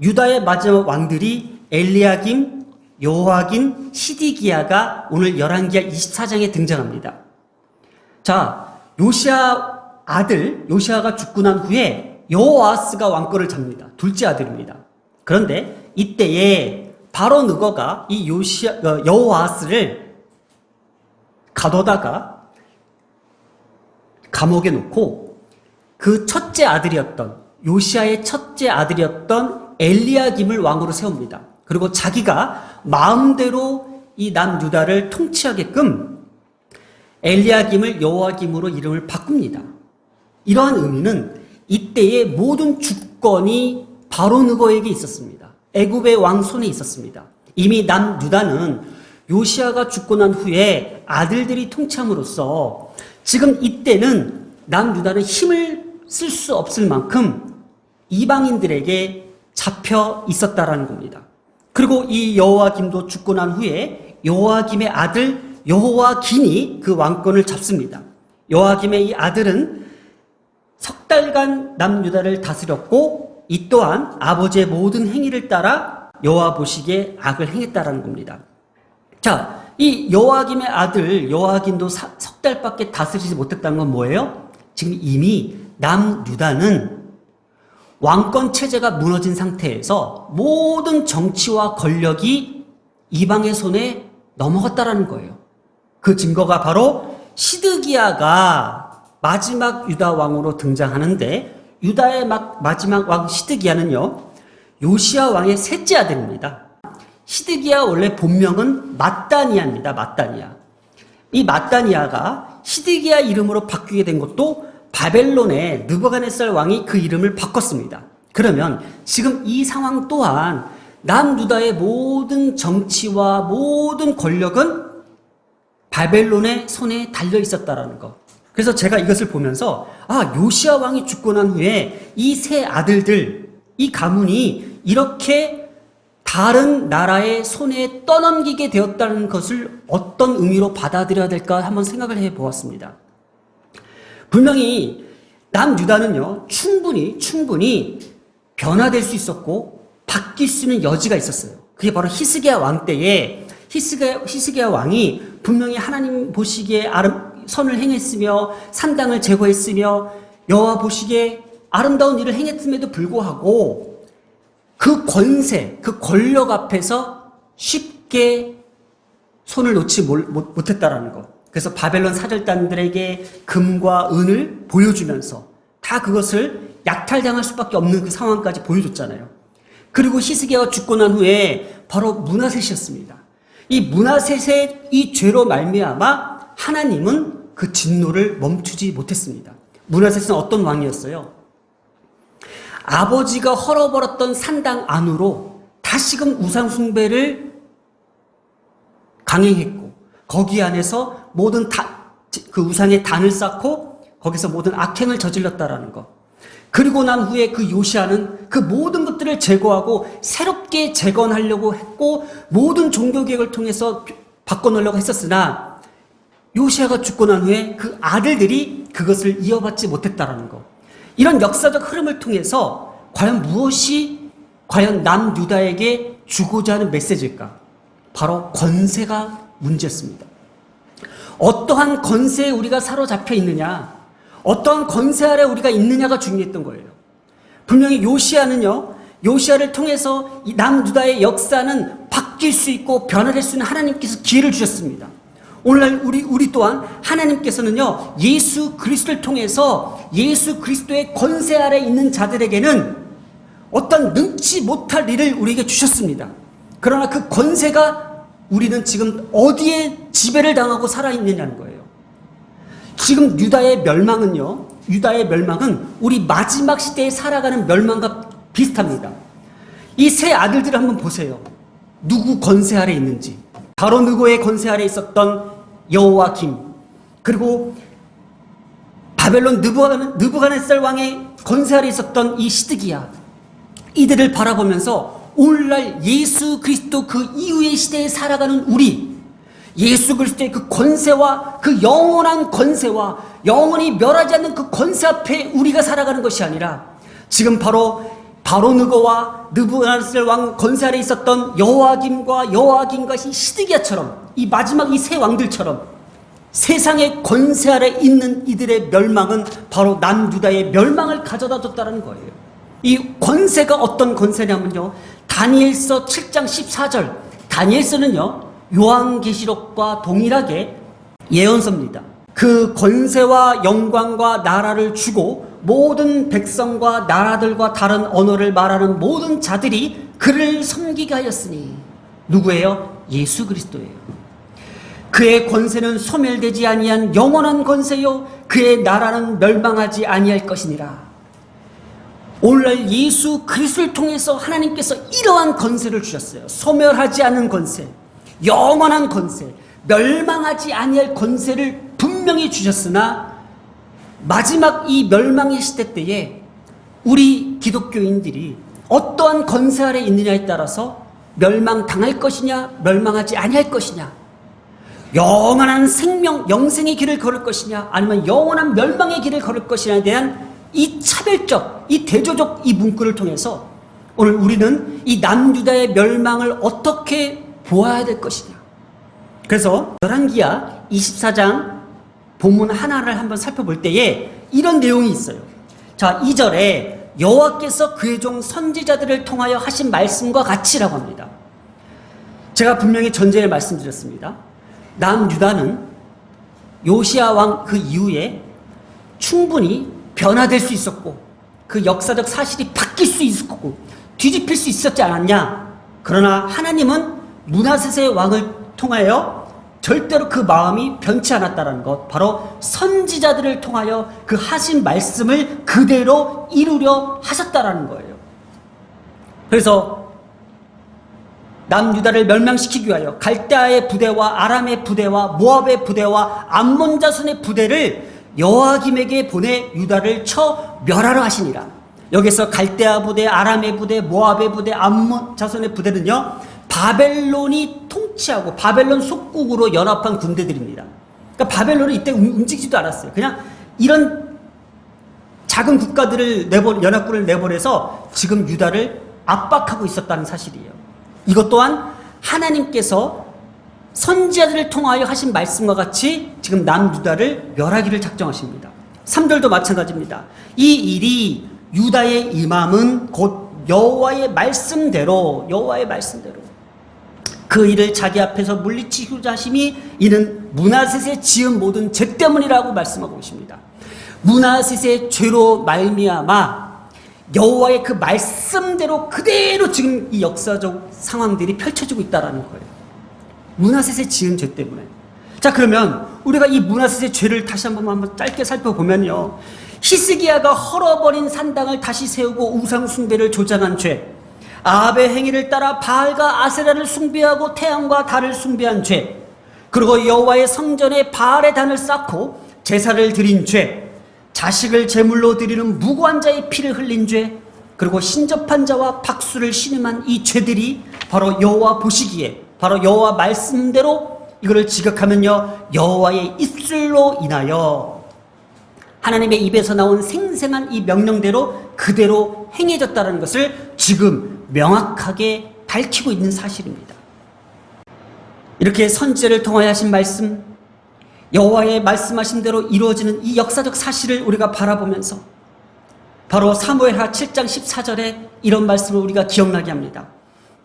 유다의 마지막 왕들이 엘리야김, 요하긴, 시디기야가 오늘 열왕기하 24장에 등장합니다. 자, 요시아 아들 요시아가 죽고 난 후에 여호아스가 왕권을 잡니다. 둘째 아들입니다. 그런데 이때에 바로 느거가 이 요시아 어, 여호아스를 가둬다가 감옥에 놓고 그 첫째 아들이었던 요시아의 첫째 아들이었던 엘리야김을 왕으로 세웁니다. 그리고 자기가 마음대로 이 남유다를 통치하게끔 엘리야김을 여호와김으로 이름을 바꿉니다. 이러한 의미는 이때의 모든 주권이 바로 느거에게 있었습니다. 애굽의 왕 손에 있었습니다. 이미 남유다는 요시아가 죽고 난 후에 아들들이 통치함으로써 지금 이때는 남유다는 힘을 쓸 수 없을 만큼 이방인들에게 잡혀 있었다라는 겁니다. 그리고 이 여호와김도 죽고 난 후에 여호와김의 아들 여호와긴이 그 왕권을 잡습니다. 여호와김의 이 아들은 석 달간 남유다를 다스렸고 이 또한 아버지의 모든 행위를 따라 여호와 보시기에 악을 행했다라는 겁니다. 자, 이 여호와김의 아들 여호와긴도 사- 석 달밖에 다스리지 못했다는 건 뭐예요? 지금 이미 남유다는 왕권 체제가 무너진 상태에서 모든 정치와 권력이 이방의 손에 넘어갔다라는 거예요. 그 증거가 바로 시드기야가 마지막 유다 왕으로 등장하는데 유다의 막 마지막 왕 시드기야는요 요시아 왕의 셋째 아들입니다. 시드기야 원래 본명은 마따니아입니다. 마따니아. 이 마따니아가 시드기야 이름으로 바뀌게 된 것도 바벨론의 느부갓네살 왕이 그 이름을 바꿨습니다. 그러면 지금 이 상황 또한 남유다의 모든 정치와 모든 권력은 바벨론의 손에 달려 있었다라는 거. 그래서 제가 이것을 보면서 아 요시아 왕이 죽고 난 후에 이 세 아들들 이 가문이 이렇게 다른 나라의 손에 떠넘기게 되었다는 것을 어떤 의미로 받아들여야 될까 한번 생각을 해 보았습니다. 분명히 남유다는요 충분히 충분히 변화될 수 있었고 바뀔 수 있는 여지가 있었어요. 그게 바로 히스기야 왕 때에 히스기야, 히스기야 왕이 분명히 하나님 보시기에 아름 선을 행했으며 산당을 제거했으며 여호와 보시기에 아름다운 일을 행했음에도 불구하고 그 권세, 그 권력 앞에서 쉽게 손을 놓지 못했다라는 것. 그래서 바벨론 사절단들에게 금과 은을 보여주면서 다 그것을 약탈당할 수밖에 없는 그 상황까지 보여줬잖아요. 그리고 히스기야가 죽고 난 후에 바로 문하셋이었습니다. 이 문하셋의 이 죄로 말미암아 하나님은 그 진노를 멈추지 못했습니다. 문하셋은 어떤 왕이었어요? 아버지가 헐어버렸던 산당 안으로 다시금 우상 숭배를 강행했고 거기 안에서 모든 다, 그 우상의 단을 쌓고 거기서 모든 악행을 저질렀다라는 것. 그리고 난 후에 그 요시아는 그 모든 것들을 제거하고 새롭게 재건하려고 했고 모든 종교 개혁을 통해서 바꿔놓으려고 했었으나 요시아가 죽고 난 후에 그 아들들이 그것을 이어받지 못했다라는 것. 이런 역사적 흐름을 통해서 과연 무엇이 과연 남 유다에게 주고자 하는 메시지일까? 바로 권세가 문제였습니다. 어떠한 권세에 우리가 사로잡혀 있느냐, 어떠한 권세 아래 우리가 있느냐가 중요했던 거예요. 분명히 요시아는요, 요시아를 통해서 이 남유다의 역사는 바뀔 수 있고 변화될 수 있는 하나님께서 기회를 주셨습니다. 오늘날 우리, 우리 또한 하나님께서는요, 예수 그리스도를 통해서 예수 그리스도의 권세 아래 있는 자들에게는 어떤 능치 못할 일을 우리에게 주셨습니다. 그러나 그 권세가 우리는 지금 어디에 지배를 당하고 살아있느냐는 거예요. 지금 유다의 멸망은요, 유다의 멸망은 우리 마지막 시대에 살아가는 멸망과 비슷합니다. 이 세 아들들을 한번 보세요. 누구 권세 아래 있는지. 바로 누구의 권세 아래 있었던 여호와 김, 그리고 바벨론 느부갓네살 왕의 권세 아래 있었던 이 시드기야. 이들을 바라보면서 오늘날 예수 그리스도 그 이후의 시대에 살아가는 우리 예수 그리스도의 그 권세와 그 영원한 권세와 영원히 멸하지 않는 그 권세 앞에 우리가 살아가는 것이 아니라 지금 바로 바로 느고와 느부갓네살 왕 건세 아래 있었던 여호와김과 여호와김과 시드기야처럼 이 마지막 이 세 왕들처럼 세상의 권세 아래 있는 이들의 멸망은 바로 남유다의 멸망을 가져다 줬다는 거예요. 이 권세가 어떤 권세냐면요. 다니엘서 7장 14절. 다니엘서는요. 요한계시록과 동일하게 예언서입니다. 그 권세와 영광과 나라를 주고 모든 백성과 나라들과 다른 언어를 말하는 모든 자들이 그를 섬기게 하였으니 누구예요? 예수 그리스도예요. 그의 권세는 소멸되지 아니한 영원한 권세요 그의 나라는 멸망하지 아니할 것이니라. 오늘날 예수 그리스도를 통해서 하나님께서 이러한 권세를 주셨어요. 소멸하지 않은 권세, 영원한 권세, 멸망하지 아니할 권세를 분명히 주셨으나 마지막 이 멸망의 시대 때에 우리 기독교인들이 어떠한 권세 아래 있느냐에 따라서 멸망 당할 것이냐, 멸망하지 아니할 것이냐, 영원한 생명, 영생의 길을 걸을 것이냐, 아니면 영원한 멸망의 길을 걸을 것이냐에 대한 이 차별적, 이 대조적 이 문구를 통해서 오늘 우리는 이 남유다의 멸망을 어떻게 보아야 될 것이냐. 그래서 열왕기야 24장 본문 하나를 한번 살펴볼 때에 이런 내용이 있어요. 자, 2절에 여호와께서 그의 종 선지자들을 통하여 하신 말씀과 같이라고 합니다. 제가 분명히 전제에 말씀드렸습니다. 남유다는 요시아 왕 그 이후에 충분히 변화될 수 있었고 그 역사적 사실이 바뀔 수 있었고 뒤집힐 수 있었지 않았냐? 그러나 하나님은 문하세의 왕을 통하여 절대로 그 마음이 변치 않았다는 것, 바로 선지자들을 통하여 그 하신 말씀을 그대로 이루려 하셨다라는 거예요. 그래서 남유다를 멸망시키기 위하여 갈대아의 부대와 아람의 부대와 모압의 부대와 암몬 자손의 부대를 여호와김에게 보내 유다를 쳐 멸하러 하시니라. 여기서 갈대아 부대, 아람의 부대, 모압의 부대, 암몬 자손의 부대는요. 바벨론이 통치하고 바벨론 속국으로 연합한 군대들입니다. 그러니까 바벨론은 이때 움직이지도 않았어요. 그냥 이런 작은 국가들을 내보 연합군을 내보내서 지금 유다를 압박하고 있었다는 사실이에요. 이것 또한 하나님께서 선지자들을 통하여 하신 말씀과 같이 지금 남유다를 멸하기를 작정하십니다. 3절도 마찬가지입니다. 이 일이 유다의 임함은 곧 여호와의 말씀대로 여호와의 말씀대로 그 일을 자기 앞에서 물리치고자 하심이 이는 문하셋의 지은 모든 죄 때문이라고 말씀하고 계십니다. 문하셋의 죄로 말미암아 여호와의 그 말씀대로 그대로 지금 이 역사적 상황들이 펼쳐지고 있다라는 거예요. 문하셋의 지은 죄 때문에. 자 그러면 우리가 이 문하셋의 죄를 다시 한번 한번 짧게 살펴보면요. 히스기야가 헐어버린 산당을 다시 세우고 우상 숭배를 조장한 죄. 아합의 행위를 따라 바알과 아세라를 숭배하고 태양과 달을 숭배한 죄. 그리고 여호와의 성전에 바알의 단을 쌓고 제사를 드린 죄. 자식을 제물로 드리는 무고한 자의 피를 흘린 죄. 그리고 신접한 자와 박수를 신음한 이 죄들이 바로 여호와 보시기에 바로 여호와 말씀대로 이거를 지각하면요 여호와의 입술로 인하여 하나님의 입에서 나온 생생한 이 명령대로 그대로 행해졌다는 것을 지금 명확하게 밝히고 있는 사실입니다. 이렇게 선지자를 통하여 하신 말씀, 여호와의 말씀하신 대로 이루어지는 이 역사적 사실을 우리가 바라보면서 바로 사무엘하 7장 14절에 이런 말씀을 우리가 기억나게 합니다.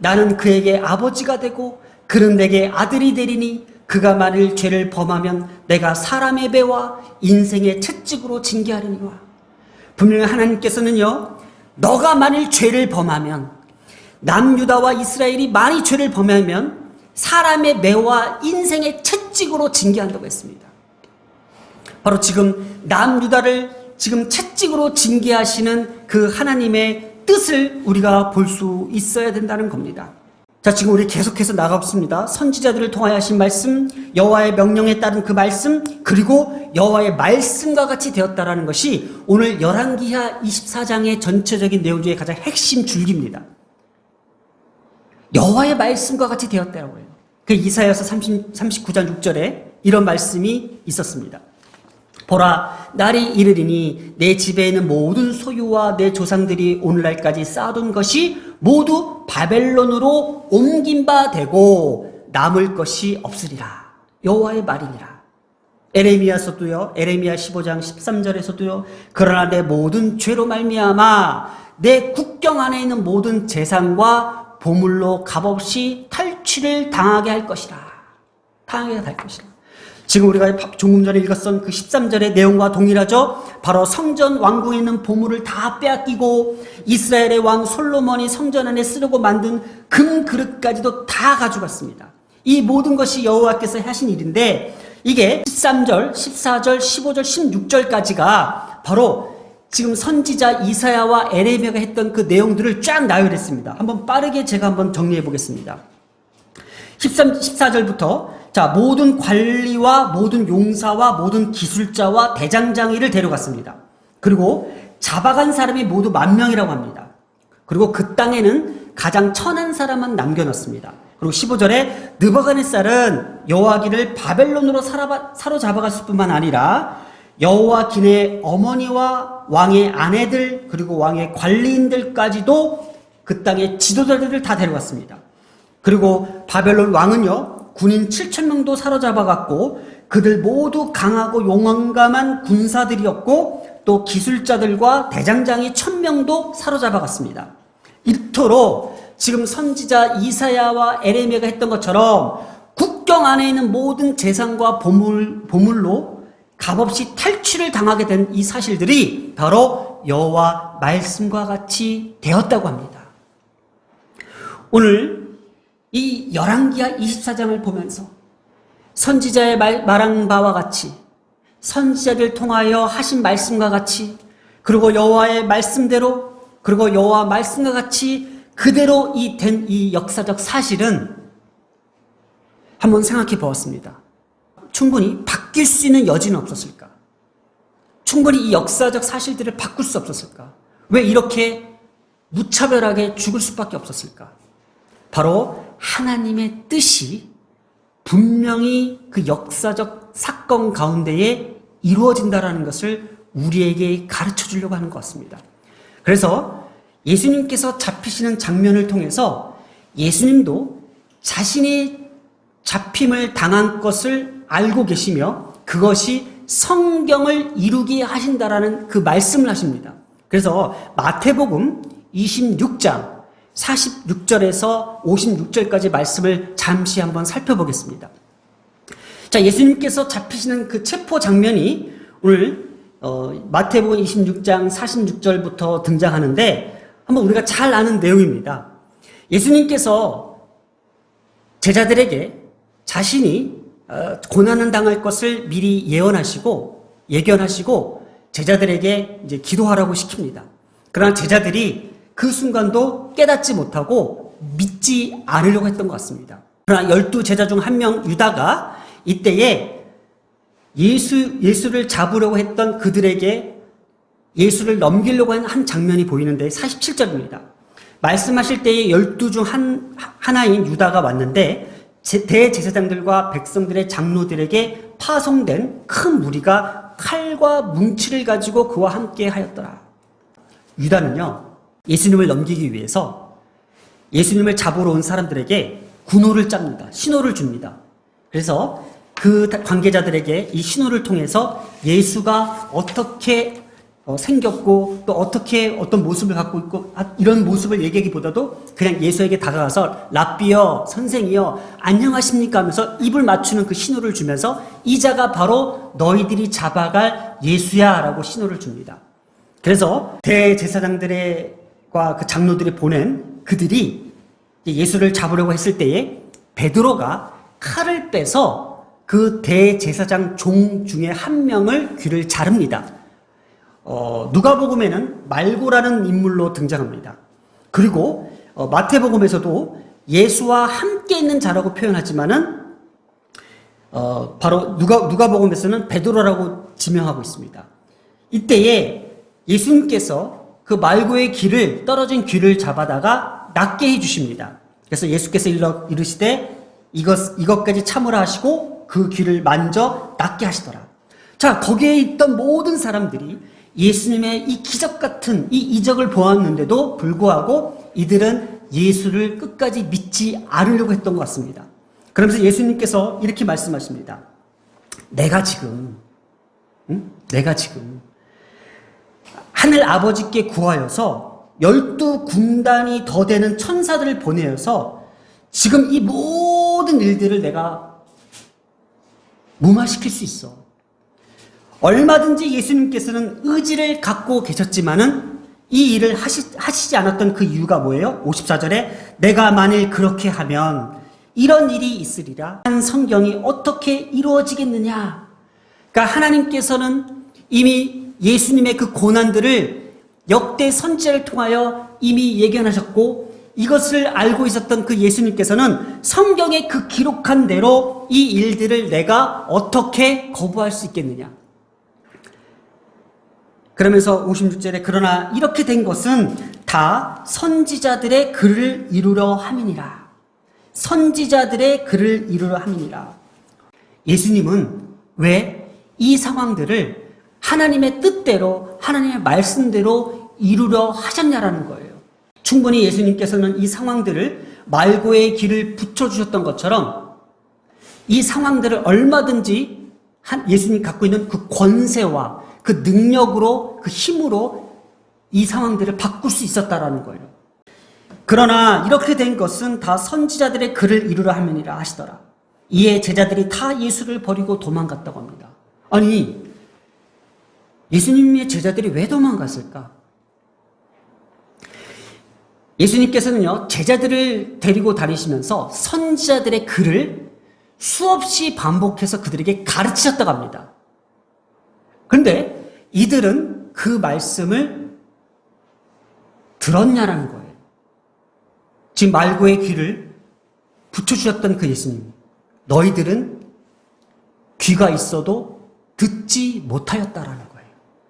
나는 그에게 아버지가 되고 그는 내게 아들이 되리니 그가 만일 죄를 범하면 내가 사람의 배와 인생의 채찍으로 징계하리니와 분명히 하나님께서는요 너가 만일 죄를 범하면 남유다와 이스라엘이 많이 죄를 범하면 사람의 매와 인생의 채찍으로 징계한다고 했습니다. 바로 지금 남유다를 지금 채찍으로 징계하시는 그 하나님의 뜻을 우리가 볼 수 있어야 된다는 겁니다. 자, 지금 우리 계속해서 나가고 있습니다. 선지자들을 통하여 하신 말씀, 여호와의 명령에 따른 그 말씀, 그리고 여호와의 말씀과 같이 되었다라는 것이 오늘 열왕기하 24장의 전체적인 내용 중에 가장 핵심 줄기입니다. 여호와의 말씀과 같이 되었다고 해요. 그 이사야서 30, 39장 6절에 이런 말씀이 있었습니다. 보라 날이 이르리니 내 집에 있는 모든 소유와 내 조상들이 오늘날까지 쌓아둔 것이 모두 바벨론으로 옮긴 바 되고 남을 것이 없으리라. 여호와의 말이니라. 에레미야서도요 에레미야 15장 13절에서도요 그러나 내 모든 죄로 말미암아 내 국경 안에 있는 모든 재산과 보물로 값없이 탈취를 당하게 할 것이라. 당하게 할 것이라 지금 우리가 조금 전에 읽었던 그 13절의 내용과 동일하죠. 바로 성전 왕궁에 있는 보물을 다 빼앗기고 이스라엘의 왕 솔로몬이 성전 안에 쓰려고 만든 금 그릇까지도 다 가져갔습니다. 이 모든 것이 여호와께서 하신 일인데 이게 13절, 14절, 15절, 16절까지가 바로 지금 선지자 이사야와 에레미야가 했던 그 내용들을 쫙 나열했습니다. 한번 빠르게 제가 한번 정리해 보겠습니다. 13, 14절부터 자, 모든 관리와 모든 용사와 모든 기술자와 대장장이를 데려갔습니다. 그리고 잡아간 사람이 모두 만 명이라고 합니다. 그리고 그 땅에는 가장 천한 사람만 남겨놨습니다. 그리고 15절에 느바가네살은 여호와기를 바벨론으로 사로잡아갔을 뿐만 아니라 여호와긴의 어머니와 왕의 아내들 그리고 왕의 관리인들까지도 그 땅의 지도자들을 다 데려갔습니다. 그리고 바벨론 왕은요 군인 7천 명도 사로잡아갔고 그들 모두 강하고 용감한 군사들이었고 또 기술자들과 대장장이 천 명도 사로잡아갔습니다. 이토록 지금 선지자 이사야와 에레미야가 했던 것처럼 국경 안에 있는 모든 재산과 보물 보물로 값없이 탈취를 당하게 된 이 사실들이 바로 여호와 말씀과 같이 되었다고 합니다. 오늘 이 열왕기하 24장을 보면서 선지자의 말, 말한 바와 같이 선지자를 통하여 하신 말씀과 같이 그리고 여호와의 말씀대로 그리고 여호와 말씀과 같이 그대로 이된이 역사적 사실은 한번 생각해 보았습니다. 충분히 바뀔 수 있는 여지는 없었을까? 충분히 이 역사적 사실들을 바꿀 수 없었을까? 왜 이렇게 무차별하게 죽을 수밖에 없었을까? 바로 하나님의 뜻이 분명히 그 역사적 사건 가운데에 이루어진다라는 것을 우리에게 가르쳐 주려고 하는 것 같습니다. 그래서 예수님께서 잡히시는 장면을 통해서 예수님도 자신이 잡힘을 당한 것을 알고 계시며 그것이 성경을 이루게 하신다라는 그 말씀을 하십니다. 그래서 마태복음 26장 46절에서 56절까지 말씀을 잠시 한번 살펴보겠습니다. 자, 예수님께서 잡히시는 그 체포 장면이 오늘 어, 마태복음 26장 46절부터 등장하는데 한번 우리가 잘 아는 내용입니다. 예수님께서 제자들에게 자신이 어, 고난을 당할 것을 미리 예언하시고 예견하시고 제자들에게 이제 기도하라고 시킵니다. 그러나 제자들이 그 순간도 깨닫지 못하고 믿지 않으려고 했던 것 같습니다. 그러나 열두 제자 중 한 명 유다가 이때에 예수, 예수를 잡으려고 했던 그들에게 예수를 넘기려고 한, 한 장면이 보이는데 47절입니다. 말씀하실 때에 열두 중 한, 하나인 유다가 왔는데 대제사장들과 백성들의 장로들에게 파송된 큰 무리가 칼과 뭉치를 가지고 그와 함께 하였더라. 유다는요, 예수님을 넘기기 위해서 예수님을 잡으러 온 사람들에게 군호를 짭니다. 신호를 줍니다. 그래서 그 관계자들에게 이 신호를 통해서 예수가 어떻게 어, 생겼고 또 어떻게 어떤 모습을 갖고 있고 아, 이런 모습을 얘기하기보다도 그냥 예수에게 다가가서 랍비여 선생이여 안녕하십니까 하면서 입을 맞추는 그 신호를 주면서 이 자가 바로 너희들이 잡아갈 예수야 라고 신호를 줍니다. 그래서 대제사장들의 그 장로들이 보낸 그들이 예수를 잡으려고 했을 때에 베드로가 칼을 빼서 그 대제사장 종 중에 한 명을 귀를 자릅니다. 어, 누가복음에는 말고라는 인물로 등장합니다. 그리고 어, 마태복음에서도 예수와 함께 있는 자라고 표현하지만은 어, 바로 누가 누가복음에서는 베드로라고 지명하고 있습니다. 이때에 예수님께서 그 말고의 귀를 떨어진 귀를 잡아다가 낫게 해 주십니다. 그래서 예수께서 일러 이르시되 이것 이것까지 참으라 하시고 그 귀를 만져 낫게 하시더라. 자, 거기에 있던 모든 사람들이 예수님의 이 기적 같은 이 이적을 보았는데도 불구하고 이들은 예수를 끝까지 믿지 않으려고 했던 것 같습니다. 그러면서 예수님께서 이렇게 말씀하십니다. 내가 지금, 응? 내가 지금 하늘 아버지께 구하여서 열두 군단이 더 되는 천사들을 보내어서 지금 이 모든 일들을 내가 무마시킬 수 있어. 얼마든지 예수님께서는 의지를 갖고 계셨지만은 이 일을 하시, 하시지 않았던 그 이유가 뭐예요? 54절에 내가 만일 그렇게 하면 이런 일이 있으리라. 한 성경이 어떻게 이루어지겠느냐? 그러니까 하나님께서는 이미 예수님의 그 고난들을 역대 선지자를 통하여 이미 예견하셨고 이것을 알고 있었던 그 예수님께서는 성경에 그 기록한 대로 이 일들을 내가 어떻게 거부할 수 있겠느냐? 그러면서 56절에 그러나 이렇게 된 것은 다 선지자들의 글을 이루려 함이니라. 선지자들의 글을 이루려 함이니라. 예수님은 왜 이 상황들을 하나님의 뜻대로 하나님의 말씀대로 이루려 하셨냐라는 거예요. 충분히 예수님께서는 이 상황들을 말고의 길을 붙여주셨던 것처럼 이 상황들을 얼마든지 한 예수님이 갖고 있는 그 권세와 그 능력으로 그 힘으로 이 상황들을 바꿀 수 있었다라는 거예요. 그러나 이렇게 된 것은 다 선지자들의 글을 이루려 함이니라 하시더라. 이에 제자들이 다 예수를 버리고 도망갔다고 합니다. 아니 예수님의 제자들이 왜 도망갔을까? 예수님께서는요 제자들을 데리고 다니시면서 선지자들의 글을 수없이 반복해서 그들에게 가르치셨다고 합니다. 그런데 이들은 그 말씀을 들었냐라는 거예요. 지금 말고의 귀를 붙여주셨던 그 예수님. 너희들은 귀가 있어도 듣지 못하였다라는 거예요.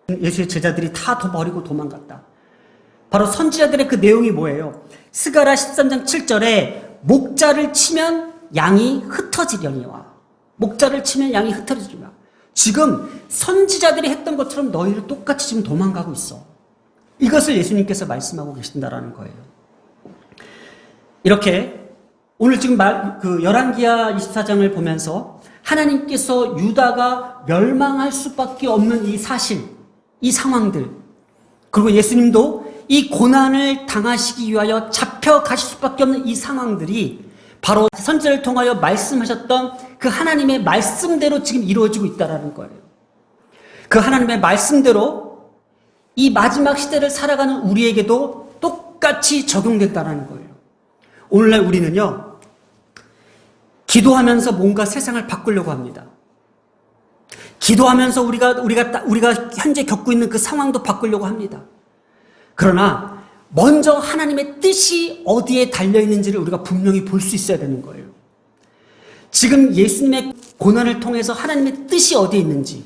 예수의 제자들이 다 더 버리고 도망갔다. 바로 선지자들의 그 내용이 뭐예요? 스가라 13장 7절에 목자를 치면 양이 흩어지려니와 목자를 치면 양이 흩어지리라. 지금 선지자들이 했던 것처럼 너희를 똑같이 지금 도망가고 있어. 이것을 예수님께서 말씀하고 계신다라는 거예요. 이렇게 오늘 지금 말, 그 열왕기하 24장을 보면서 하나님께서 유다가 멸망할 수밖에 없는 이 사실, 이 상황들, 그리고 예수님도 이 고난을 당하시기 위하여 잡혀가실 수밖에 없는 이 상황들이 바로 선지를 통하여 말씀하셨던 그 하나님의 말씀대로 지금 이루어지고 있다라는 거예요. 그 하나님의 말씀대로 이 마지막 시대를 살아가는 우리에게도 똑같이 적용된다라는 거예요. 오늘날 우리는요, 기도하면서 뭔가 세상을 바꾸려고 합니다. 기도하면서 우리가, 우리가, 우리가 현재 겪고 있는 그 상황도 바꾸려고 합니다. 그러나 먼저 하나님의 뜻이 어디에 달려 있는지를 우리가 분명히 볼 수 있어야 되는 거예요. 지금 예수님의 고난을 통해서 하나님의 뜻이 어디에 있는지,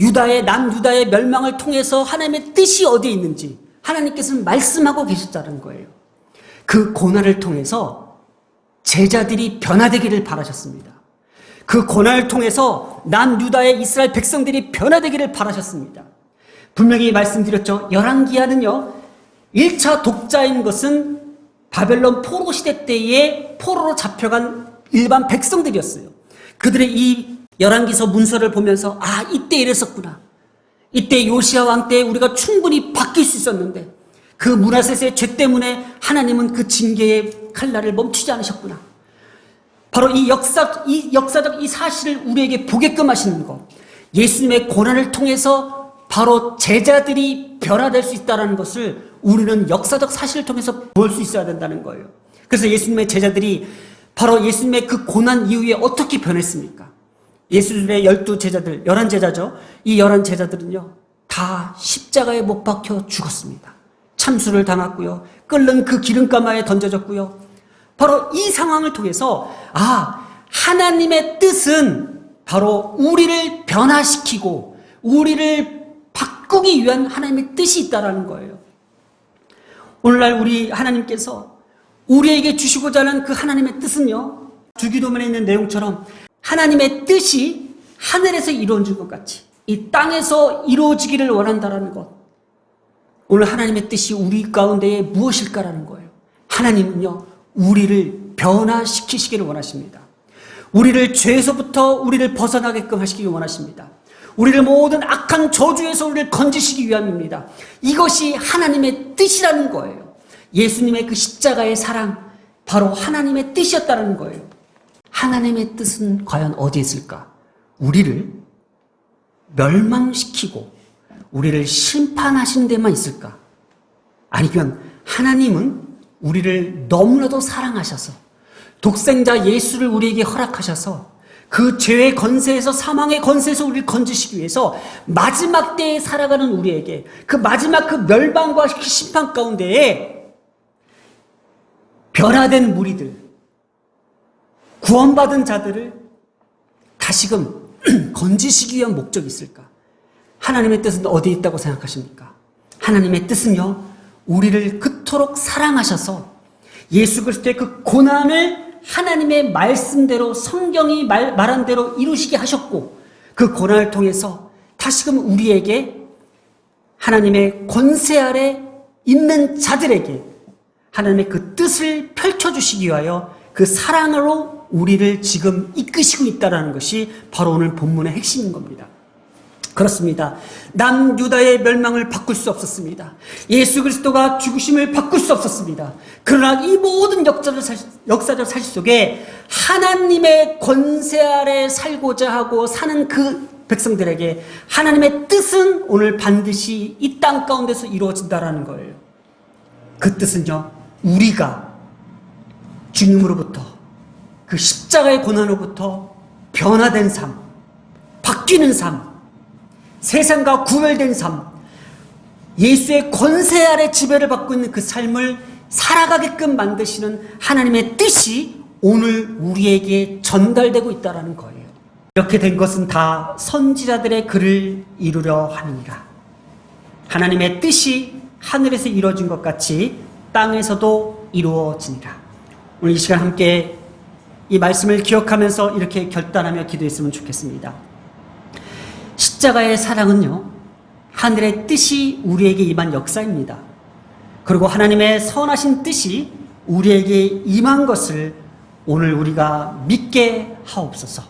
유다의 남유다의 멸망을 통해서 하나님의 뜻이 어디에 있는지 하나님께서는 말씀하고 계셨다는 거예요. 그 고난을 통해서 제자들이 변화되기를 바라셨습니다. 그 고난을 통해서 남유다의 이스라엘 백성들이 변화되기를 바라셨습니다. 분명히 말씀드렸죠. 열왕기하는요. 1차 독자인 것은 바벨론 포로 시대 때에 포로로 잡혀간 일반 백성들이었어요. 그들의 이 열왕기서 문서를 보면서 아 이때 이랬었구나. 이때 요시아 왕 때 우리가 충분히 바뀔 수 있었는데 그 문하셋의 죄 때문에 하나님은 그 징계의 칼날을 멈추지 않으셨구나. 바로 이 역사 이 역사적 이 사실을 우리에게 보게끔 하시는 것. 예수님의 고난을 통해서 바로 제자들이 변화될 수 있다는 것을 우리는 역사적 사실을 통해서 볼 수 있어야 된다는 거예요. 그래서 예수님의 제자들이 바로 예수님의 그 고난 이후에 어떻게 변했습니까? 예수님의 열두 제자들, 열한 제자죠. 이 열한 제자들은요, 다 십자가에 못 박혀 죽었습니다. 참수를 당했고요. 끓는 그 기름가마에 던져졌고요. 바로 이 상황을 통해서, 아, 하나님의 뜻은 바로 우리를 변화시키고, 우리를 바꾸기 위한 하나님의 뜻이 있다라는 거예요. 오늘날 우리 하나님께서 우리에게 주시고자 하는 그 하나님의 뜻은요, 주기도문에 있는 내용처럼 하나님의 뜻이 하늘에서 이루어진 것 같이 이 땅에서 이루어지기를 원한다라는 것. 오늘 하나님의 뜻이 우리 가운데에 무엇일까라는 거예요. 하나님은요, 우리를 변화시키시기를 원하십니다. 우리를 죄에서부터 우리를 벗어나게끔 하시기 원하십니다. 우리를 모든 악한 저주에서 우리를 건지시기 위함입니다. 이것이 하나님의 뜻이라는 거예요. 예수님의 그 십자가의 사랑, 바로 하나님의 뜻이었다는 거예요. 하나님의 뜻은 과연 어디에 있을까? 우리를 멸망시키고 우리를 심판하신 데만 있을까? 아니면 하나님은 우리를 너무나도 사랑하셔서 독생자 예수를 우리에게 허락하셔서 그 죄의 건세에서 사망의 건세에서 우리를 건지시기 위해서 마지막 때에 살아가는 우리에게 그 마지막 그 멸망과 그 심판 가운데에 변화된 무리들 구원받은 자들을 다시금 건지시기 위한 목적이 있을까? 하나님의 뜻은 어디에 있다고 생각하십니까? 하나님의 뜻은요, 우리를 그토록 사랑하셔서 예수 그리스도의 그 고난을 하나님의 말씀대로 성경이 말, 말한 대로 이루시게 하셨고 그 고난을 통해서 다시금 우리에게 하나님의 권세 아래 있는 자들에게 하나님의 그 뜻을 펼쳐주시기 위하여 그 사랑으로 우리를 지금 이끄시고 있다는 것이 바로 오늘 본문의 핵심인 겁니다. 그렇습니다. 남유다의 멸망을 바꿀 수 없었습니다. 예수 그리스도가 죽으심을 바꿀 수 없었습니다. 그러나 이 모든 역사적 사실, 역사적 사실 속에 하나님의 권세 아래 살고자 하고 사는 그 백성들에게 하나님의 뜻은 오늘 반드시 이 땅 가운데서 이루어진다라는 거예요. 그 뜻은요, 우리가 주님으로부터 그 십자가의 고난으로부터 변화된 삶, 바뀌는 삶, 세상과 구별된 삶, 예수의 권세 아래 지배를 받고 있는 그 삶을 살아가게끔 만드시는 하나님의 뜻이 오늘 우리에게 전달되고 있다라는 거예요. 이렇게 된 것은 다 선지자들의 글을 이루려 함이니라. 하나님의 뜻이 하늘에서 이루어진 것 같이 땅에서도 이루어지니라. 오늘 이 시간 함께 이 말씀을 기억하면서 이렇게 결단하며 기도했으면 좋겠습니다. 십자가의 사랑은요, 하늘의 뜻이 우리에게 임한 역사입니다. 그리고 하나님의 선하신 뜻이 우리에게 임한 것을 오늘 우리가 믿게 하옵소서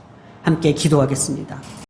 함께 기도하겠습니다.